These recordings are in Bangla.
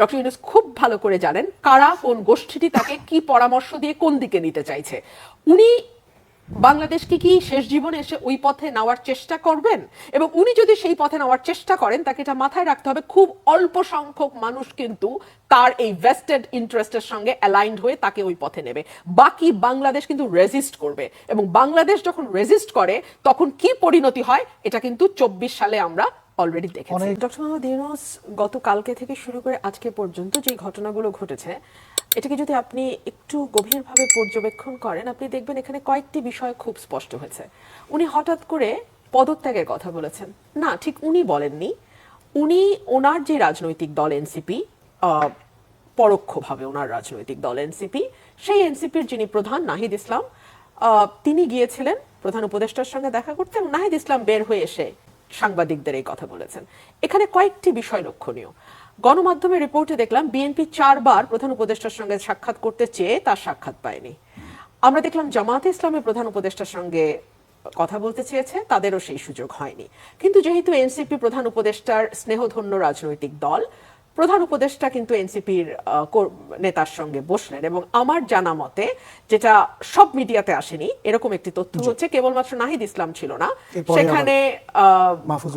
ডক্টর ইউনুস খুব ভালো করে জানেন কারা কোন গোষ্ঠীটি তাকে কি পরামর্শ দিয়ে কোন দিকে নিতে চাইছে। উনি বাংলাদেশকে কি শেষ জীবনে এসে ওই পথে নেওয়ার চেষ্টা করবেন? এবং উনি যদি সেই পথে নেওয়ার চেষ্টা করেন, তাকে এটা মাথায় রাখতে হবে, খুব অল্প সংখ্যক মানুষ কিন্তু তার এই ভেস্টেড ইন্টারেস্টের সঙ্গে অ্যালাইন্ড হয়ে তাকে ওই পথে নেবে। বাকি বাংলাদেশ কিন্তু রেজিস্ট করবে। এবং বাংলাদেশ যখন রেজিস্ট করে, তখন কি পরিণতি হয়? এটা কিন্তু চব্বিশ সালে আমরা অলরেডি দেখেছি। ডক্টর মোহাম্মদ ইউনুস গতকালকে থেকে শুরু করে আজকে পর্যন্ত যে ঘটনাগুলো ঘটেছে এটাকে যদি আপনি একটু গভীরভাবে পর্যবেক্ষণ করেন আপনি দেখবেন এখানে কয়েকটি বিষয় খুব স্পষ্ট হয়েছে। উনি হঠাৎ করে পদত্যাগের কথা বলেছেন। না ঠিক উনি বলেননি। উনি ওনার যে রাজনৈতিক দল এনসিপি পরোক্ষভাবে ওনার রাজনৈতিক দল এনসিপি সেই এনসিপির যিনি প্রধান নাহিদ ইসলাম আহ, তিনি গিয়েছিলেন প্রধান উপদেষ্টার সঙ্গে দেখা করতে এবং নাহিদ ইসলাম বের হয়ে এসে সাংবাদিকদের এই কথা বলেছেন। এখানে কয়েকটি বিষয় লক্ষণীয়। গণমাধ্যমে রিপোর্টে দেখলাম বিএনপি চারবার প্রধান উপদেষ্টার সঙ্গে সাক্ষাৎ করতে চেয়ে তার সাক্ষাৎ পায়নি। আমরা দেখলাম জামায়াতে ইসলামের প্রধান উপদেষ্টার সঙ্গে কথা বলতে চেয়েছে, তাদেরও সেই সুযোগ হয়নি। কিন্তু যেহেতু এনসিপি প্রধান উপদেষ্টার স্নেহধন্য রাজনৈতিক দল প্রধান উপদেষ্টা কিন্তু এনসিপির নেতার সঙ্গে বসলেন এবং আমার জানা মতে যেটা সব মিডিয়াতে আসেনি এরকম একটি তথ্য হচ্ছে কেবলমাত্র নাহিদ ইসলাম ছিল না। সেখানে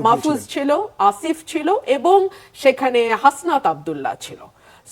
মাহফুজ ছিল আসিফ ছিল এবং সেখানে হাসনাত আব্দুল্লাহ ছিল।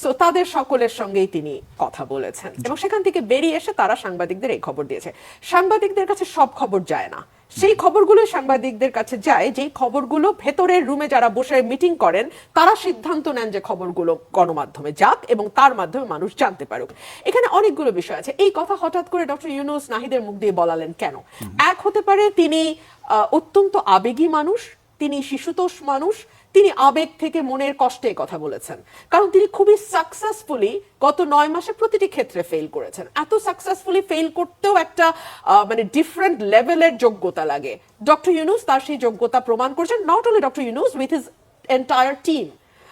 সো তাদের সকলের সঙ্গেই তিনি কথা বলেছেন। এবং সেখান থেকে বেরিয়ে এসে তারা সাংবাদিকদের এই খবর দিয়েছে। সাংবাদিকদের কাছে সব খবর যায় না। সেই খবরগুলো সাংবাদিকদের কাছে যায় যে খবরগুলো ভেতরের রুমে যারা বসে মিটিং করেন তারা সিদ্ধান্ত নেন যে খবরগুলো গণমাধ্যমে যাক এবং তার মাধ্যমে মানুষ জানতে পারুক। এখানে অনেকগুলো বিষয় আছে। এই কথা হঠাৎ করে ডক্টর ইউনুস নাহিদের মুখ দিয়ে বলালেন কেন? এক হতে পারে তিনি আহ, অত্যন্ত আবেগী মানুষ তিনি শিশুতোষ মানুষ তিনি আবেগ থেকে মনের কষ্টে কথা বলেছেন। কারণ তিনি খুবই সাকসেসফুলি গত নয় মাসে প্রতিটি ক্ষেত্রে ফেল করেছেন। এত সাকসেসফুলি ফেল করতেও একটা মানে ডিফারেন্ট লেভেলের যোগ্যতা লাগে। ডক্টর ইউনুস তার সেই যোগ্যতা প্রমাণ করেছেন not only doctor Yunus with his entire team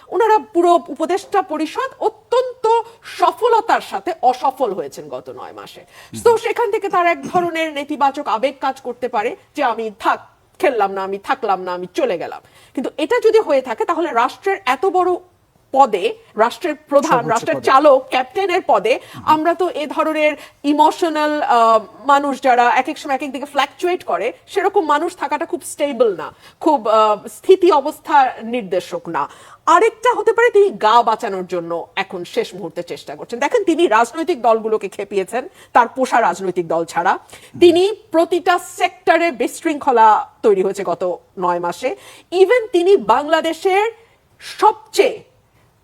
ওনারা পুরো উপদেষ্টা পরিষদ অত্যন্ত সফলতার সাথে অসফল হয়েছেন গত নয় মাসে। তো সেখান থেকে তার এক ধরনের নেতিবাচক আবেগ কাজ করতে পারে যে আমি থাক খেললাম না আমি থাকলাম না আমি চলে গেলাম কিন্তু এটা যদি হয়ে থাকে তাহলে রাষ্ট্রের এত বড় পদে রাষ্ট্রের প্রধান রাষ্ট্রের। চালক ক্যাপ্টেনের পদে আমরা তো এ ধরনের ইমোশনাল মানুষ যারা এক এক সময় এক এক দিকে ফ্ল্যাকচুয়েট করে সেরকম মানুষ থাকাটা খুব স্টেবল না খুব আহ, স্থিতি অবস্থা নির্দেশক না আরেকটা হতে পারে তিনি গা বাঁচানোর জন্য এখন শেষ মুহূর্তে চেষ্টা করছেন। দেখেন, তিনি রাজনৈতিক দলগুলোকে খেপিয়েছেন, তার পোষা রাজনৈতিক দল ছাড়া। তিনি প্রতিটা সেক্টরে বিশৃঙ্খলা তৈরি হয়েছে গত নয় মাসে। ইভেন তিনি বাংলাদেশের সবচেয়ে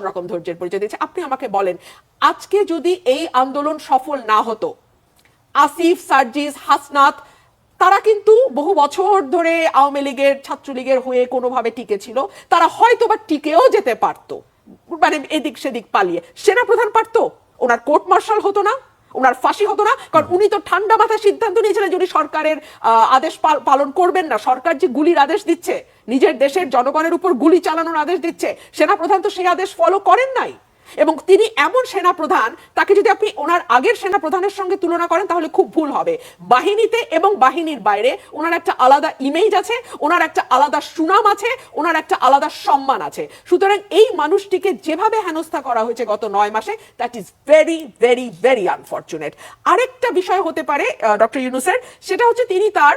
রকম ধৈর্যের পরিচয় দিয়েছে। আপনি আমাকে বলেন আজকে যদি এই আন্দোলন সফল না হতো আসিফ সার্জিস হাসনাত তারা কিন্তু বহু বছর ধরে আওয়ামী লীগের ছাত্রলীগের হয়ে কোনোভাবে টিকে ছিল তারা হয়তো বা টিকেও যেতে পারতো মানে এদিক সেদিক পালিয়ে। সেনাপ্রধান পারতো ওনার কোর্ট মার্শাল হতো না ওনার ফাঁসি হতো না কারণ উনি তো ঠান্ডা মাথায় সিদ্ধান্ত নিয়েছিলেন যে উনি সরকারের আহ, আদেশ পালন করবেন না। সরকার যে গুলির আদেশ দিচ্ছে নিজের দেশের জনগণের উপর গুলি চালানোর আদেশ দিচ্ছে। সেনাপ্রধান তো সেই আদেশ ফলো করেন নাই। এবং তিনি এমন সেনা প্রধান তাকে যদি আপনি ওনার আগের সেনা প্রধানের সঙ্গে তুলনা করেন, তাহলে খুব ভুল হবে। বাহিনীতে এবং বাহিনীর বাইরে ওনার একটা আলাদা ইমেজ আছে, ওনার একটা আলাদা সুনাম আছে, ওনার একটা আলাদা সম্মান আছে। সুতরাং এই মানুষটিকে যেভাবে হেনস্থা করা হয়েছে গত নয় মাসে that is very very very unfortunate আরেকটা বিষয় হতে পারে ডক্টর ইউনুসের, সেটা হচ্ছে তিনি তার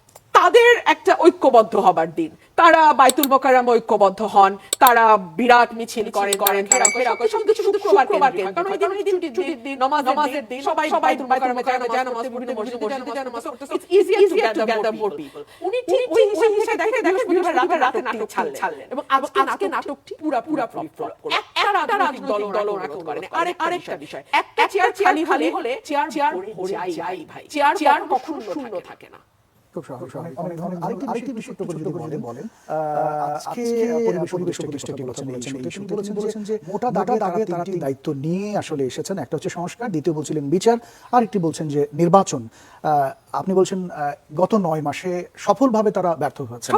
তাদের একটা ঐক্যবদ্ধ হবার দিন। তারা বাইতুল মোকাররম ঐক্যবদ্ধ হন তারা বিরাট মিছিল করেন করেন সবকিছু শুক্রবার শুক্রবার কেন্দ্রিক কারণ এই দিন ছুটির দিন নমাজের দিন সবাই সবাই বাইতুল মোকাররমে যায় নামাজ পড়তে মসজিদে মসজিদে যায় নামাজ it's easier to gather more people উনি ঠিক ওই হিসাব থেকে দেখে দেখে বৃহস্পতিবার রাতে রাতে নাটক ছাড়লেন। এবং আজকে নাটকটি পুরা পুরা ফ্লপ করল। একটা রাজনৈতিক দল দল ওরা করেন আরেক আরেকটা বিষয়। একটা চেয়ার খালি খালি হলে চেয়ার চেয়ার ভরে যায় ভাই। চেয়ার চেয়ার কখনো শূন্য থাকে না খুব স্বাভাবিক আরেকটি আরেকটি বিষয় একটু যদি বলেন বলেন আজকে পরিবেশটা একটু বলেছেন এই তিনি বলেছেন যে মোটা দাগে দাগে তারা দায়িত্ব নিয়ে আসলে এসেছেন। একটা হচ্ছে সংস্কার দ্বিতীয় বলছিলেন বিচার আরেকটি বলছেন যে নির্বাচন। আপনি বলছেন গত নয় মাসে সফলভাবে তারা ব্যর্থ হয়েছে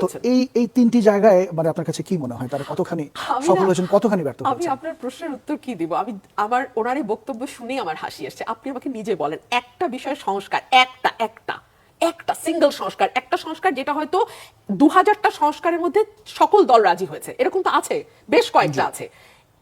তো এই এই তিনটি জায়গায় মানে আপনার কাছে কি মনে হয়? তারা কতখানি সফল হয়েছেন কতখানি ব্যর্থ আমি আপনার প্রশ্নের উত্তর কি দিব? আমি আমার ওনার এই বক্তব্য শুনেই আমার হাসি আসছে। আপনি আমাকে নিজে বলেন একটা বিষয় সংস্কার একটা একটা। একটা সিঙ্গেল সংস্কার একটা সংস্কার যেটা হয়তো দু হাজারটা সংস্কারের মধ্যে সকল দল রাজি হয়েছে। এরকম তো আছে বেশ কয়েকটা আছে।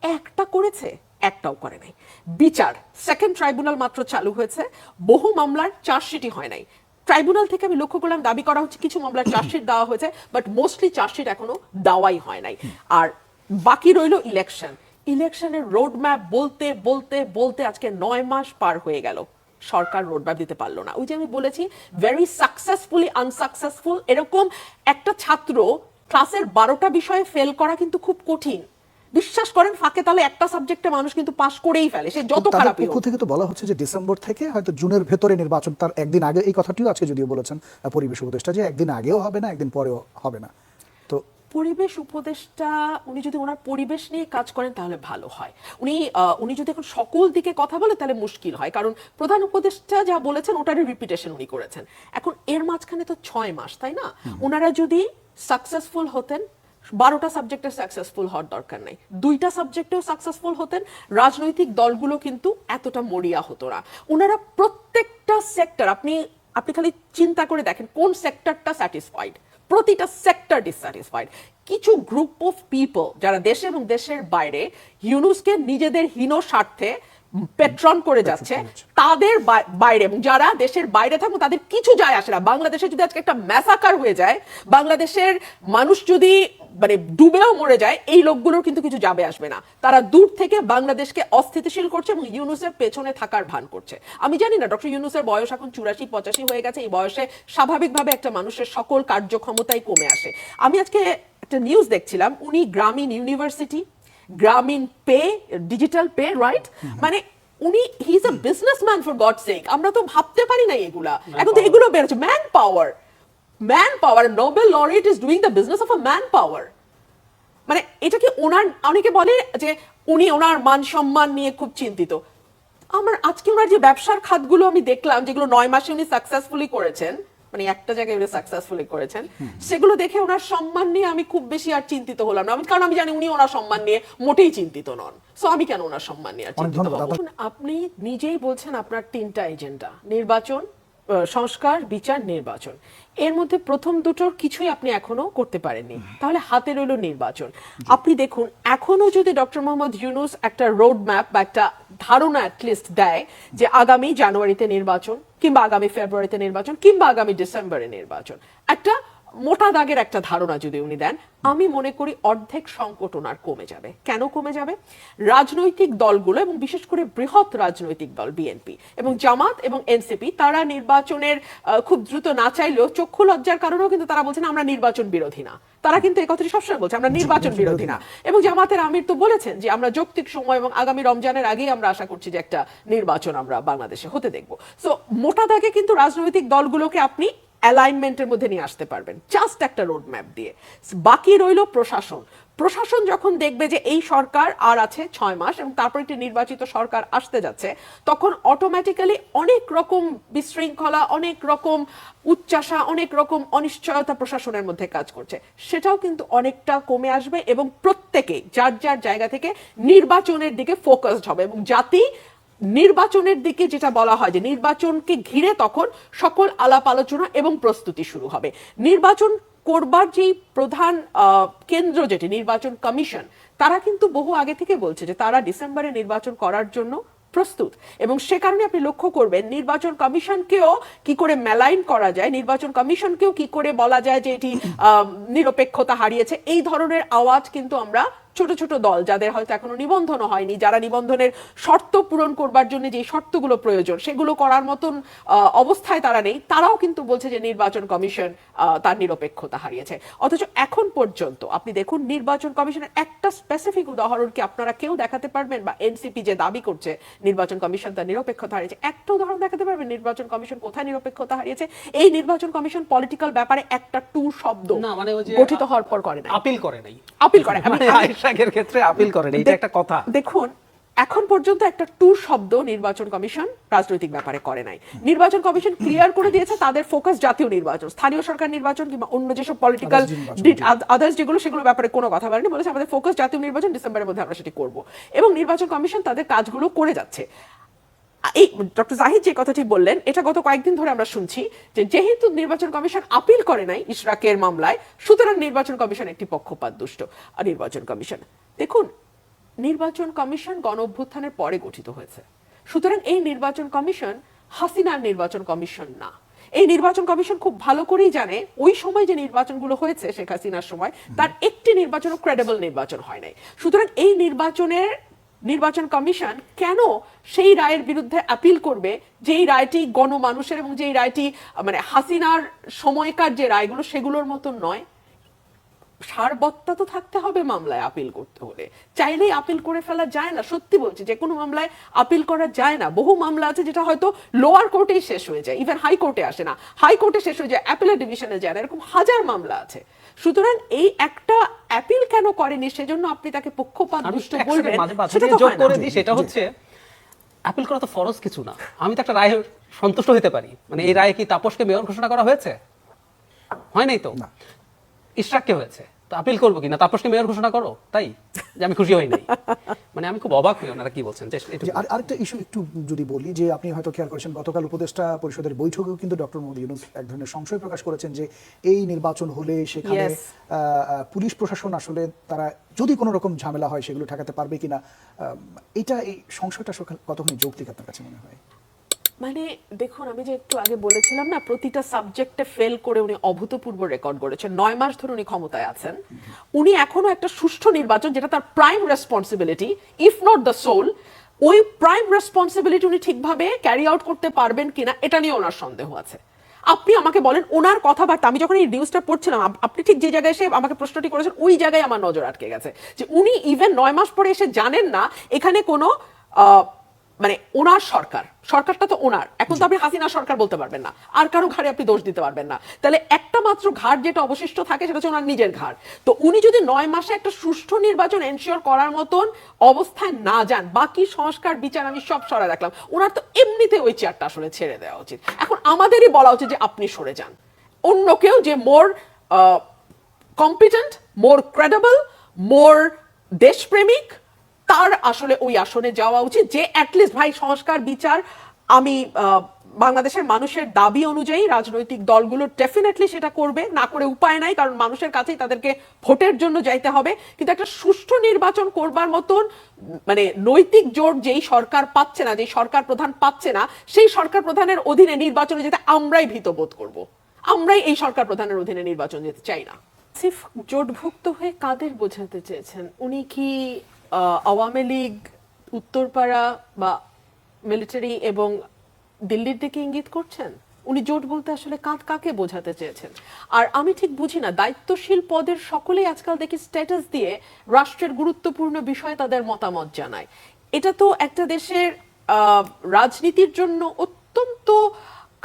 একটা করেছে একটাও করে নাই। বিচার সেকেন্ড ট্রাইব্যুনাল মাত্র চালু হয়েছে। বহু মামলার চার্জশিটই হয় নাই। ট্রাইব্যুনাল থেকে আমি লক্ষ্য করলাম দাবি করা হচ্ছে কিছু মামলার চার্জশিট দেওয়া হয়েছে বাট মোস্টলি চার্জশিট এখনও দেওয়াই হয় নাই। আর বাকি রইল ইলেকশন ইলেকশনের রোড ম্যাপ বলতে বলতে বলতে আজকে নয় মাস পার হয়ে গেল। সরকার রোড ম্যাপ দিতে পারল না। ওই যে আমি বলেছি ভেরি সাকসেসফুলি আনসাকসেসফুল এরকম একটা ছাত্র ক্লাসের বারোটা বিষয়ে ফেল করা কিন্তু খুব কঠিন। বিশ্বাস করেন ফাঁকে তাহলে একটা সাবজেক্টে মানুষ কিন্তু পাশ করেই ফেলে সে যত খারাপই পক্ষ থেকে তো বলা হচ্ছে যে ডিসেম্বর থেকে হয়তো জুনের ভেতরে নির্বাচন তার একদিন আগে এই কথাটিও আজকে যদিও বলেছেন পরিবেশ উপদেষ্টা যে একদিন আগেও হবে না একদিন পরেও হবে না। পরিবেশ উপদেষ্টা উনি যদি ওনার পরিবেশ নিয়ে কাজ করেন তাহলে ভালো হয়। উনি উনি যদি এখন সকল দিকে কথা বলে তাহলে মুশকিল হয়। কারণ প্রধান উপদেষ্টা যা বলেছেন ওটারই রিপিটেশন উনি করেছেন। এখন এর মাঝখানে তো ছয় মাস তাই না? ওনারা যদি সাকসেসফুল হতেন বারোটা সাবজেক্টে সাকসেসফুল হওয়ার দরকার নাই। দুইটা সাবজেক্টেও সাকসেসফুল হতেন রাজনৈতিক দলগুলো কিন্তু এতটা মরিয়া হতো না। ওনারা প্রত্যেকটা সেক্টর আপনি আপনি খালি চিন্তা করে দেখেন কোন সেক্টরটা স্যাটিসফাইড প্রতিটা সেক্টর ডিসস্যাটিসফাইড কিছু গ্রুপ অফ পিপল যারা দেশে এবং দেশের বাইরে ইউনুসকে নিজেদের হীন স্বার্থে পেট্রন করে যাচ্ছে তাদের বাইরে এবং যারা দেশের বাইরে থাকুন তাদের কিছু যায় আসে না। বাংলাদেশে যদি আজকে একটা ম্যাসাকার হয়ে যায় বাংলাদেশের মানুষ যদি মানে ডুবেও মরে যায় এই লোকগুলোর কিন্তু কিছু যাবে আসবে না। তারা দূর থেকে বাংলাদেশকে অস্থিতিশীল করছে এবং ইউনুসের পেছনে থাকার ভান করছে। আমি জানি না ডক্টর ইউনুসের বয়স এখন চুরাশি পঁচাশি হয়ে গেছে। এই বয়সে স্বাভাবিকভাবে একটা মানুষের সকল কার্যক্ষমতাই কমে আসে। আমি আজকে একটা নিউজ দেখছিলাম উনি গ্রামীণ ইউনিভার্সিটি গ্রামীণ পে ডিজিটাল পে রাইট মানে উনি he is a businessman for God sake আমরা তো ভাবতে পারি না এগুলা। এখন তো এগুলো বেরোচ্ছে man power man power Nobel laureate is doing the business of man power মানে এটা কি ওনার অনেকে বলে যে উনি ওনার মান সম্মান নিয়ে খুব চিন্তিত। আমার আজকে ওনার যে ব্যবসার খাতগুলো আমি দেখলাম যেগুলো নয় মাসে উনি সাকসেসফুলি করেছেন মানে একটা জায়গায় উনি সাকসেসফুলি করেছেন সেগুলো দেখে ওনার সম্মান নিয়ে আমি খুব বেশি আর চিন্তিত হলাম না। কারণ আমি জানি উনি ওনার সম্মান নিয়ে মোটেই চিন্তিত নন। সো আমি কেন ওনার সম্মান নিয়ে আর চিন্তিত? আপনি নিজেই বলছেন আপনার তিনটা এজেন্ডা নির্বাচন সংস্কার বিচার নির্বাচন। এর মধ্যে প্রথম দুটোর কিছুই আপনি এখনও করতে পারেননি। তাহলে হাতে রইল নির্বাচন। আপনি দেখুন, এখনও যদি ডক্টর মোহাম্মদ ইউনুস একটা রোড ম্যাপ বা একটা ধারণা অ্যাটলিস্ট দেয় যে আগামী জানুয়ারিতে নির্বাচন কিংবা আগামী ফেব্রুয়ারিতে নির্বাচন কিংবা আগামী ডিসেম্বরে নির্বাচন, একটা মোটা দাগের একটা ধারণা যদি উনি দেন আমি মনে করি অর্ধেক সংকট ওনার কমে যাবে। কেন কমে যাবে? রাজনৈতিক দলগুলো এবং বিশেষ করে বৃহৎ রাজনৈতিক দল বিএনপি এবং জামাত এবং এনসিপি তারা নির্বাচনের খুব দ্রুত না চাইলেও চক্ষু লজ্জার কারণেও কিন্তু তারা বলছেন আমরা নির্বাচন বিরোধী না। তারা কিন্তু এই কথাটি সবসময় বলছে আমরা নির্বাচন বিরোধী না। এবং জামাতের আমির তো বলেছেন যে আমরা যৌক্তিক সময় এবং আগামী রমজানের আগেই আমরা আশা করছি যে একটা নির্বাচন আমরা বাংলাদেশে হতে দেখব। সো মোটা দাগে কিন্তু রাজনৈতিক দলগুলোকে আপনি অ্যালাইনমেন্টের মধ্যে নিয়ে আসতে পারবেন। জাস্ট একটা রোড ম্যাপ দিয়ে। বাকি রইল প্রশাসন। প্রশাসন যখন দেখবে যে এই সরকার আর আছে ছয় মাস এবং তারপর একটি নির্বাচিত সরকার আসতে যাচ্ছে, তখন অটোমেটিক্যালি অনেক রকম বিশৃঙ্খলা, অনেক রকম উচ্চাসা অনেক রকম অনিশ্চয়তা প্রশাসনের মধ্যে কাজ করছে। সেটাও কিন্তু অনেকটা কমে আসবে এবং প্রত্যেকে যার যার জায়গা থেকে নির্বাচনের দিকে ফোকাসড হবে এবং জাতি নির্বাচনের দিকে যেটা বলা হয় যে নির্বাচনকে ঘিরে তখন সকল আলাপ আলোচনা এবং প্রস্তুতি শুরু হবে। নির্বাচন করবার যেই প্রধান কেন্দ্র যেটি, নির্বাচন কমিশন, তারা কিন্তু বহু আগে থেকে বলছে যে তারা ডিসেম্বরে নির্বাচন করার জন্য প্রস্তুত। এবং সে কারণে আপনি লক্ষ্য করবেন, নির্বাচন কমিশনকেও কি করে মেলাইন করা যায়, নির্বাচন কমিশনকেও কি করে বলা যায় যে এটি নিরপেক্ষতা হারিয়েছে, এই ধরনের আওয়াজ কিন্তু আমরা ছোট ছোট দল যাদের হয়তো এখনও নিবন্ধন হয়নি যারা নিবন্ধনের শর্ত পূরণ করবার জন্য যে শর্তগুলো প্রয়োজন সেগুলো করার মতন অবস্থায় তারা নেই তারাও কিন্তু বলছে যে নির্বাচন কমিশন তার নিরপেক্ষতা হারিয়েছে। অথচ এখন পর্যন্ত আপনি দেখুন নির্বাচন কমিশনের একটা স্পেসিফিক উদাহরণ কি আপনারা কেউ দেখাতে পারবেন? বা এনসিপি যে দাবি করছে নির্বাচন কমিশন তার নিরপেক্ষতা হারিয়েছে। একটা উদাহরণ দেখাতে পারবেন? নির্বাচন কমিশন কোথায় নিরপেক্ষতা হারিয়েছে? এই নির্বাচন কমিশন পলিটিক্যাল ব্যাপারে একটা টু শব্দ না মানে গঠিত হওয়ার পর করে না আপিল করে নাই। আপিল করে মানে ক্ষেত্রে আপিল করেন এটা একটা কথা। দেখুন এখন পর্যন্ত একটা টু শব্দ নির্বাচন কমিশন রাজনৈতিক ব্যাপারে করে নাই। নির্বাচন কমিশন ক্লিয়ার করে দিয়েছে তাদের ফোকাস জাতীয় নির্বাচন স্থানীয় সরকার নির্বাচন কিংবা অন্য যেসব পলিটিক্যাল আদার্স যেগুলো সেগুলো ব্যাপারে কোনো কথা বলেনি বলেছে আমাদের ফোকাস জাতীয় নির্বাচন ডিসেম্বরের মধ্যে আমরা সেটি করব। এবং নির্বাচন কমিশন তাদের কাজগুলো করে যাচ্ছে। এই ডক্টর জাহিদ যে কথাটি বললেন, এটা গত কয়েকদিন ধরে আমরা শুনছি যে যেহেতু নির্বাচন কমিশন আপিল করে নাই ইশরাকের মামলায়, সুতরাং নির্বাচন কমিশন একটি পক্ষপাত দুষ্ট। নির্বাচন কমিশন, দেখুন, নির্বাচন কমিশন গণ অভ্যুত্থানের পরে গঠিত হয়েছে। সুতরাং এই নির্বাচন কমিশন হাসিনার নির্বাচন কমিশন না। এই নির্বাচন কমিশন খুব ভালো করেই জানে, ওই সময় যে নির্বাচনগুলো হয়েছে শেখ হাসিনার সময়, তার একটি নির্বাচনও ক্রেডিবল নির্বাচন হয় নাই। সুতরাং এই নির্বাচনের নির্বাচন কমিশন কেন সেই রায়ের বিরুদ্ধে আপিল করবে? যেই রায়টি গণমানুষের এবং যেই রায়টি মানে হাসিনার সময়কার যে রায়গুলো সেগুলোর মতো নয়। সারবত্তা তো থাকতে হবে মামলায় আপিল করতে হলে। চাইলেই আপিল করে ফেলা যায় না সত্যি বলছি যে কোনো মামলায় আপিল করা যায় না। বহু মামলা আছে যেটা হয়তো লোয়ার কোর্টেই শেষ হয়ে যায় ইভেন হাই কোর্টে আসে না। হাই কোর্টে শেষ হয়ে যায় অ্যাপিলের ডিভিশনে যায় না এরকম হাজার মামলা আছে। সুতরাং এই একটা অ্যাপিল কেন করেনি সেজন্য আপনি তাকে পক্ষপাত আমি দুষ্ট বলবেন মাঝে মাঝে সেটা তো যোগ করে দিই সেটা হচ্ছে আপিল করা তো ফরজ কিছু না। আমি তো একটা রায় সন্তুষ্ট হতে পারি। মানে এই রায়ে কি তাপসকে মেয়র ঘোষণা করা হয়েছে? হয় নাই তো? না। ইশরাককে হয়েছে। তো আপিল করব কি না তাপসকে মেয়র ঘোষণা করো? তাই? যে আমি খুশি হই নাই। মানে আমি খুব অবাক হই ওনারা কি বলছেন। যে আর আরেকটা ইস্যু একটু যদি বলি যে আপনি হয়তো খেয়াল করেছেন গতকাল উপদেষ্টা পরিষদের বৈঠকেও কিন্তু ডক্টর মোহাম্মদ ইউনুস এক ধরনের সংশয় প্রকাশ করেছেন যে এই নির্বাচন হলে সেখানে পুলিশ প্রশাসন আসলে তারা যদি কোনো রকম ঝামেলা হয় সেগুলো ঠেকাতে পারবে কিনা আহ, এটা এই সংশয়টা কতখানি যৌক্তিক আপনার কাছে মনে হয়? মানে দেখুন, আমি যে একটু আগে বলেছিলাম না, প্রতিটা সাবজেক্টে ফেল করে উনি অভূতপূর্ব রেকর্ড করেছেন নয় মাস ধরে উনি ক্ষমতায় আছেন। উনি এখনও একটা সুষ্ঠু নির্বাচন, যেটা তার prime responsibility if not the sole ওই প্রাইম রেসপন্সিবিলিটি উনি ঠিকভাবে ক্যারি আউট করতে পারবেন কিনা, এটা নিয়ে ওনার সন্দেহ আছে। আপনি আমাকে বলেন, ওনার কথাবার্তা, আমি যখন এই নিউজটা পড়ছিলাম আপনি ঠিক যে জায়গায় এসে আমাকে প্রশ্নটি করেছেন, ওই জায়গায় আমার নজর আটকে গেছে। যে উনি ইভেন নয় মাস পরে এসে জানেন না, এখানে কোনো মানে ওনার সরকার সরকারটা তো ওনার। এখন তো আপনি হাসিনা সরকার বলতে পারবেন না। আর কারও ঘাড়ে আপনি দোষ দিতে পারবেন না। তাহলে একটা মাত্র ঘাট যেটা অবশিষ্ট থাকে সেটা হচ্ছে ওনার নিজের ঘাড় তো উনি যদি নয় মাসে একটা সুষ্ঠু নির্বাচন এনশিওর করার মতন অবস্থায় না যান বাকি সংস্কার বিচার আমি সব সরাই রাখলাম ওনার তো এমনিতে ওই চেয়ারটা আসলে ছেড়ে দেওয়া উচিত। এখন আমাদেরই বলা উচিত যে আপনি সরে যান। অন্য কেউ যে মোর কম্পিটেন্ট মোর ক্রেডেবল মোর দেশপ্রেমিক তার আসলে ওই আসনে যাওয়া উচিত, যে অ্যাটলিস্ট ভাই সংস্কার, বিচার, আমি বাংলাদেশের মানুষের দাবি অনুযায়ী রাজনৈতিক দলগুলো ডেফিনেটলি সেটা করবে, না করে উপায় নাই, কারণ মানুষের কাছেই তাদেরকে ভোটের জন্য যাইতে হবে। কিন্তু একটা সুষ্ঠু নির্বাচন করবার মতন মানে নৈতিক জোর যেই সরকার পাচ্ছে না, যেই সরকার প্রধান পাচ্ছে না, সেই সরকার প্রধানের অধীনে নির্বাচনে যেতে আমরাই ভীত বোধ করব। আমরাই এই সরকার প্রধানের অধীনে নির্বাচন যেতে চাই না। সিফ জোটভুক্ত হয়ে কাদের বোঝাতে চেয়েছেন? উনি কি আওয়ামী লীগ, উত্তরপাড়া বা মিলিটারি এবং দিল্লির দিকে ইঙ্গিত করছেন? উনি জোট বলতে আসলে কাঁদ কাকে বোঝাতে চেয়েছেন? আর আমি ঠিক বুঝি না, দায়িত্বশীল পদের সকলেই আজকাল দেখি স্ট্যাটাস দিয়ে রাষ্ট্রের গুরুত্বপূর্ণ বিষয়ে তাদের মতামত জানায়। এটা তো একটা দেশের রাজনীতির জন্য অত্যন্ত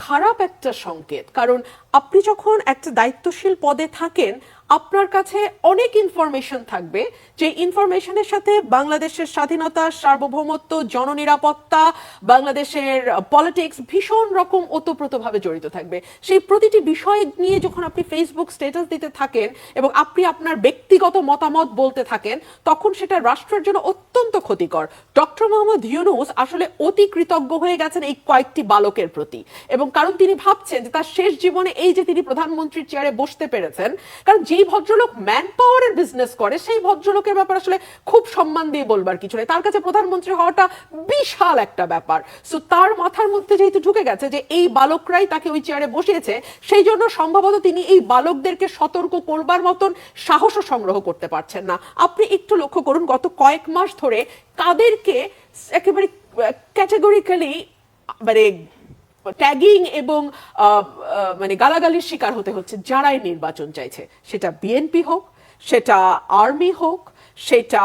খারাপ একটা সংকেত। কারণ আপনি যখন একটা দায়িত্বশীল পদে থাকেন আপনার কাছে অনেক ইনফরমেশন থাকবে। যে ইনফরমেশনের সাথে বাংলাদেশের স্বাধীনতা, সার্বভৌমত্ব, জননিরাপত্তা, বাংলাদেশের পলিটিক্স ভীষণ রকম ওতপ্রোতভাবে জড়িত থাকবে। সেই প্রতিটি বিষয় নিয়ে যখন আপনি ফেসবুক স্ট্যাটাস দিতে থাকেন এবং আপনি আপনার ব্যক্তিগত মতামত বলতে থাকেন, তখন সেটা রাষ্ট্রের জন্য অত্যন্ত ক্ষতিকর। ডক্টর মোহাম্মদ ইউনুস আসলে অতি কৃতজ্ঞ হয়ে গেছেন এই কয়েকটি বালকের প্রতি। এবং কারণ তিনি ভাবছেন যে তার শেষ জীবনে এই যে তিনি প্রধানমন্ত্রীর চেয়ারে বসতে পেরেছেন, কারণ যে যেই ভদ্রলোক ম্যান পাওয়ারের বিজনেস করে, সেই ভদ্রলোকের ব্যাপারে আসলে খুব সম্মান দিয়ে বলবার কিছু নেই। তার কাছে প্রধানমন্ত্রী হওয়াটা বিশাল একটা ব্যাপার। সো তার মাথার মধ্যে যেহেতু ঢুকে গেছে যে এই বালকরাই তাকে ওই চেয়ারে বসিয়েছে, সেই জন্য সম্ভবত তিনি এই বালকদেরকে সতর্ক করবার মতন সাহসও সংগ্রহ করতে পারছেন না। আপনি একটু লক্ষ্য করুন, গত কয়েক মাস ধরে কাদেরকে একেবারে ক্যাটাগরিক্যালি মানে ট্যাগিং এবং মানে গালাগালির শিকার হতে হচ্ছে যারাই নির্বাচন চাইছে। সেটা বিএনপি হোক, সেটা আর্মি হোক, সেটা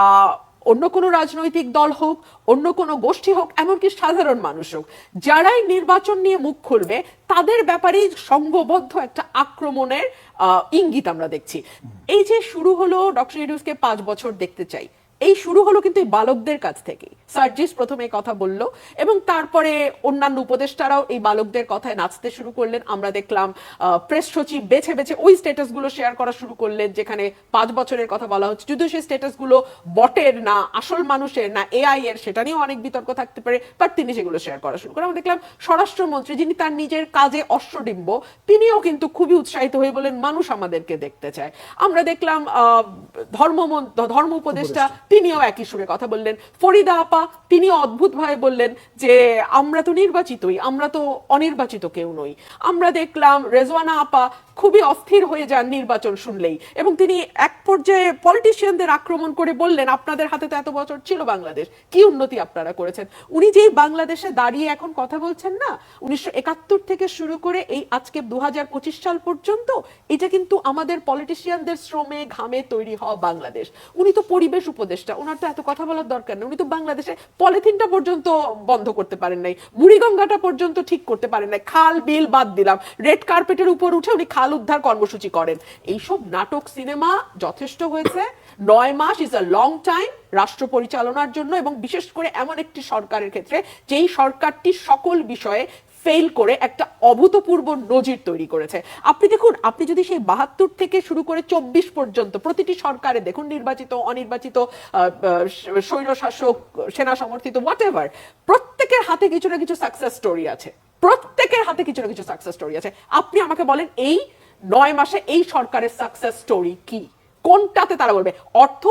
অন্য কোনো রাজনৈতিক দল হোক, অন্য কোনো গোষ্ঠী হোক, এমনকি সাধারণ মানুষ হোক, যারাই নির্বাচন নিয়ে মুখ খুলবে, তাদের ব্যাপারে সংঘবদ্ধ একটা আক্রমণের ইঙ্গিত আমরা দেখছি। এই যে শুরু হলো, ডক্টর ইউনুসকে পাঁচ বছর দেখতে চাই। এই শুরু হলো কিন্তু এই বালকদের কাছ থেকে সার্জিস প্রথমে কথা বলল এবং তারপরে অন্যান্য উপদেষ্টারাও এই বালকদের কথায় নাচতে শুরু করলেন। আমরা দেখলাম প্রেস সচিব বেছে বেছে ওই স্ট্যাটাসগুলো শেয়ার করা শুরু করলেন, যেখানে পাঁচ বছরের কথা বলা হচ্ছে। যদিও সেই স্ট্যাটাসগুলো বটের না, আসল মানুষের না, এআই এর, সেটা নিয়েও অনেক বিতর্ক থাকতে পারে, বাট তিনি সেগুলো শেয়ার করা শুরু করেন। আমরা দেখলাম, স্বরাষ্ট্রমন্ত্রী যিনি তার নিজের কাজে অশ্বডিম্ব, তিনিও কিন্তু খুবই উৎসাহিত হয়ে বলেন, মানুষ আমাদেরকে দেখতে চায়। আমরা দেখলাম ধর্ম ধর্ম উপদেষ্টা। তিনিও একই সুরে কথা বললেন। ফরিদা আপা, তিনিও অদ্ভুত ভাবে বললেন যে, আমরা তো নির্বাচিতই, আমরা তো অনির্বাচিত কেউ নই। আমরা দেখলাম রেজওয়ানা আপা খুবই অস্থির হয়ে যান নির্বাচন শুনলেই এবং তিনি এক পর্যায়ে পলিটিশিয়ানদের আক্রমণ করে বললেন, আপনাদের হাতে তো এত বছর ছিল বাংলাদেশ, কি উন্নতি আপনারা করেছেন? উনি যেই বাংলাদেশে দাঁড়িয়ে এখন কথা বলছেন না, উনিশশো একাত্তর থেকে শুরু করে এই আজকে দু হাজার পঁচিশ সাল পর্যন্ত, এটা কিন্তু আমাদের পলিটিশিয়ানদের শ্রমে ঘামে তৈরি হওয়া বাংলাদেশ। উনি তো পরিবেশ উপদেষ্টা ওনার তো এত কথা বলার দরকার নেই। উনি তো বাংলাদেশে পলিথিনটা পর্যন্ত বন্ধ করতে পারেন নাই, বুড়িগঙ্গাটা পর্যন্ত ঠিক করতে পারেন নাই। খাল, বিল বাদ দিলাম। রেড কার্পেটের উপর উঠে উনি খাল উদ্ধার কর্মসূচি করেন। এইসব নাটক, সিনেমা যথেষ্ট হয়েছে। নয় মাস ইজ আ লং টাইম রাষ্ট্র পরিচালনার জন্য এবং বিশেষ করে এমন একটি সরকারের ক্ষেত্রে যেই সরকারটি সকল বিষয়ে ফেল করে একটা অভূতপূর্ব নজির তৈরি করেছে। আপনি দেখুন, আপনি যদি সেই বাহাত্তর থেকে শুরু করে চব্বিশ পর্যন্ত প্রতিটি সরকারে দেখুন, নির্বাচিত, অনির্বাচিত স্বৈরশাসক সেনা সমর্থিত হোয়াট এভার প্রত্যেকের হাতে কিছু না কিছু সাকসেস স্টোরি আছে। প্রত্যেকের হাতে কিছু না কিছু সাকসেস স্টোরি আছে। আপনি আমাকে বলেন, এই নয় মাসে এই সরকারের সাকসেস স্টোরি কি? কোনটাতে তারা বলবে? অর্থ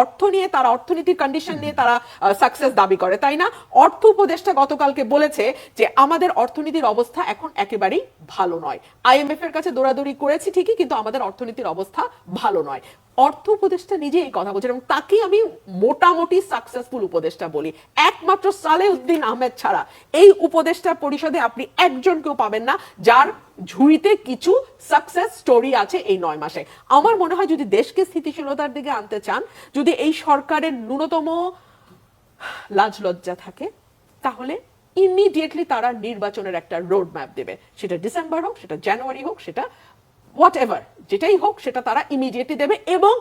অর্থ নিয়ে তারা, অর্থনীতির কন্ডিশন নিয়ে তারা সাকসেস দাবি করে, তাই না? অর্থ উপদেষ্টা গতকালকে বলেছে যে আমাদের অর্থনীতির অবস্থা এখন একেবারেই ভালো নয়। আইএমএফ এর কাছে দৌড়াদৌড়ি করেছি ঠিকই, কিন্তু আমাদের অর্থনীতির অবস্থা ভালো নয়। অর্থ উপদেষ্টা নিজে এই কথা বলছেন এবং তাকে আমি মোটামুটি সাকসেসফুল উপদেষ্টা বলি। একমাত্র সালেউদ্দিন আহমেদ ছাড়া। এই উপদেষ্টা পরিষদে আপনি একজনকেও পাবেন না, যার ঝুড়িতে কিছু সাকসেস স্টোরি আছে এই নয় মাসে। আমার মনে হয় যদি দেশকে স্থিতিশীলতার দিকে আনতে চান, যদি এই সরকারের ন্যূনতম লাজ লজ্জা থাকে, তাহলে ইমিডিয়েটলি তারা নির্বাচনের একটা রোড ম্যাপ দেবে। সেটা ডিসেম্বর হোক, সেটা জানুয়ারি হোক, সেটা হোয়াট এভার যেটাই হোক, সেটা তারা ইমিডিয়েটলি দেবে এবং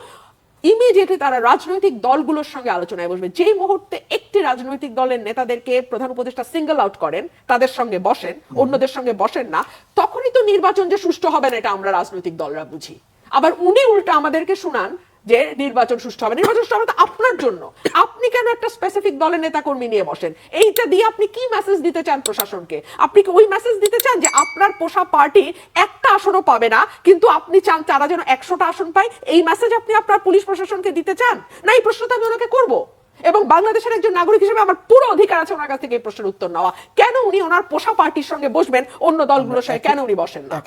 ইমিডিয়েটলি তারা রাজনৈতিক দলগুলোর সঙ্গে আলোচনায় বসবে। যেই মুহূর্তে একটি রাজনৈতিক দলের নেতাদেরকে প্রধান উপদেষ্টা সিঙ্গেল আউট করেন তাদের সঙ্গে বসেন অন্যদের সঙ্গে বসেন না তখনই তো নির্বাচন যে সুষ্ঠু হবে না এটা আমরা রাজনৈতিক দলরা বুঝি। আবার উনি উল্টা আমাদেরকে শুনান যে নির্বাচন সুষ্ঠু হবে। নির্বাচন সুষ্ঠু হবে তো আপনার জন্য। আপনি কেন একটা স্পেসিফিক দলের নেতা কর্মী নিয়ে বসেন? এইটা দিয়ে আপনি কি মেসেজ দিতে চান প্রশাসনকে? আপনি কি ওই মেসেজ দিতে চান যে আপনার পোষা পার্টি একটা আসনও পাবে না, কিন্তু আপনি চান তারা যেন একশোটা আসন পায়? এই মেসেজ আপনি আপনার পুলিশ প্রশাসনকে দিতে চান? না, এই প্রশ্নটা আমি ওনাকে করব। এবং বাংলাদেশের একজন নাগরিক হিসেবে আমার পুরো অধিকার আছে ওনার কাছ থেকে এই প্রশ্নের উত্তর নেওয়া। কেন উনি ওনার পোষা পার্টির সঙ্গে বসবেন? অন্য দলগুলোর সঙ্গে কেন উনি বসেন না?